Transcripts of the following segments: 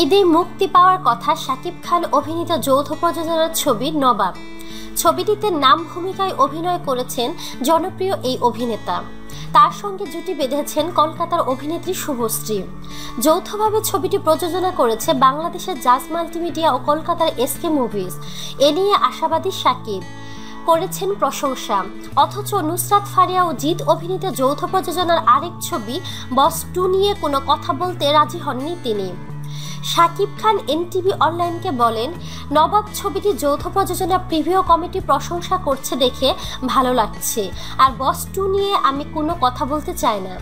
ঈদে মুক্তি পাওয়ার কথা শাকিব খান অভিনীত যৌথ প্রযোজনার ছবি নবাব। ছবিটিতে নাম ভূমিকায় অভিনয় করেছেন জনপ্রিয় এই অভিনেতা। তার সঙ্গে জুটি বেঁধেছেন কলকাতার অভিনেত্রী শুভশ্রী। যৌথভাবে ছবিটি প্রযোজনা করেছে বাংলাদেশের জাজ মাল্টিমিডিয়া ও কলকাতার এসকে মুভিজ। এ নিয়ে আশাবাদী শাকিব। করেছেন প্রশংসা। অথচ নুসরাত ফারিয়া ও জিৎ অভিনীত যৌথ প্রযোজনার আরেক ছবি বস টু নিয়ে কোনো কথা বলতে রাজি হননি তিনি। শাকিব খান এনটিভি অনলাইনকে বলেন, নবাব ছবিটি যৌথ প্রযোজনা প্রিভিও কমিটি প্রশংসা করছে দেখে ভালো লাগছে। আর বস টু নিয়ে আমি কোনো কথা বলতে চাই না।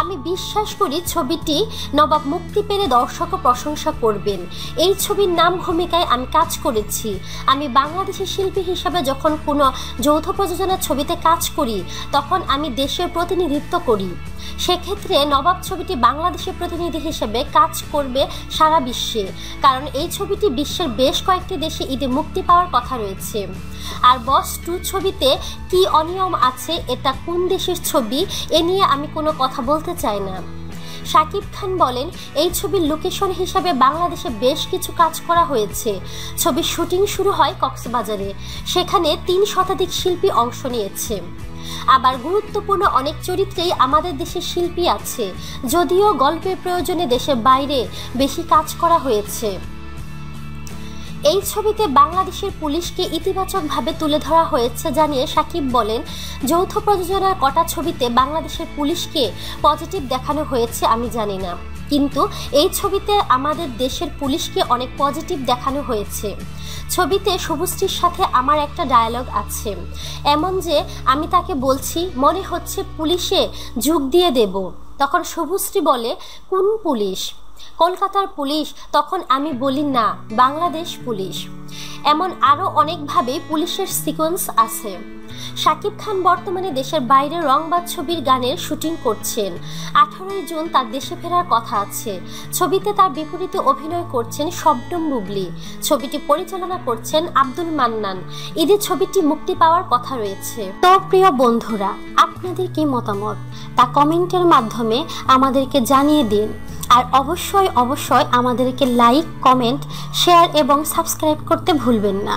আমি বিশ্বাস করি ছবিটি নবাব মুক্তি পেলে দর্শকও প্রশংসা করবেন। এই ছবির নাম ভূমিকায় আমি কাজ করেছি। আমি বাংলাদেশি শিল্পী হিসাবে যখন কোনো যৌথ প্রযোজনার ছবিতে কাজ করি, তখন আমি দেশের প্রতিনিধিত্ব করি। সেক্ষেত্রে নবাব ছবিটি বাংলাদেশের প্রতিনিধি হিসেবে কাজ করবে সারা বিশ্বে, কারণ এই ছবিটি বিশ্বের বেশ কয়েকটি দেশে ঈদে মুক্তি পাওয়ার কথা রয়েছে। আর বস টু ছবিতে কি অনিয়ম আছে, এটা কোন দেশের ছবি, এ নিয়ে আমি কোনো কথা বলতে চাই না। শাকিব খান বলেন, এই ছবির লোকেশন হিসাবে বাংলাদেশে বেশ কিছু কাজ করা হয়েছে। ছবির শুটিং শুরু হয় কক্সবাজারে, সেখানে তিন শতাধিক শিল্পী অংশ নিয়েছে। আবার গুরুত্বপূর্ণ অনেক চরিত্রেই আমাদের দেশে শিল্পী আছে, যদিও গল্পের প্রয়োজনে দেশের বাইরে বেশি কাজ করা হয়েছে। এই ছবিতে বাংলাদেশের পুলিশকে ইতিবাচকভাবে তুলে ধরা হয়েছে জানিয়ে সাকিব বলেন, যৌথ প্রযোজনার কটা ছবিতে বাংলাদেশের পুলিশকে পজিটিভ দেখানো হয়েছে আমি জানি না। কিন্তু এই ছবিতে আমাদের দেশের পুলিশকে অনেক পজিটিভ দেখানো হয়েছে। ছবিতে শুভশ্রীর সাথে আমার একটা ডায়ালগ আছে। এমন যে আমি তাকে বলছি, মনে হচ্ছে পুলিশে যোগ দিয়ে দেব। তখন শুভশ্রী বলে, কোন পুলিশ? কলকাতার পুলিশ তখন আমি বলি না বাংলাদেশ পুলিশ। এমন আরও অনেকভাবে পুলিশের সিকোয়েন্স আছে। শাকিব খান বর্তমানে দেশের বাইরে রংবাদ ছবির গানের শুটিং করছেন। আঠারোই জুন তার দেশে ফেরার কথা আছে। ছবিতে তার বিপরীতে অভিনয় করছেন শবনম বুবলি। ছবিটি পরিচালনা করছেন আব্দুল মান্নান। ঈদে ছবিটি মুক্তি পাওয়ার কথা রয়েছে। তো প্রিয় বন্ধুরা, আপনাদের কি মতামত? তা কমেন্টের মাধ্যমে আমাদেরকে জানিয়ে দিন। আর অবশ্যই অবশ্যই আমাদেরকে লাইক, কমেন্ট, শেয়ার এবং সাবস্ক্রাইব করতে ভুলবেন না।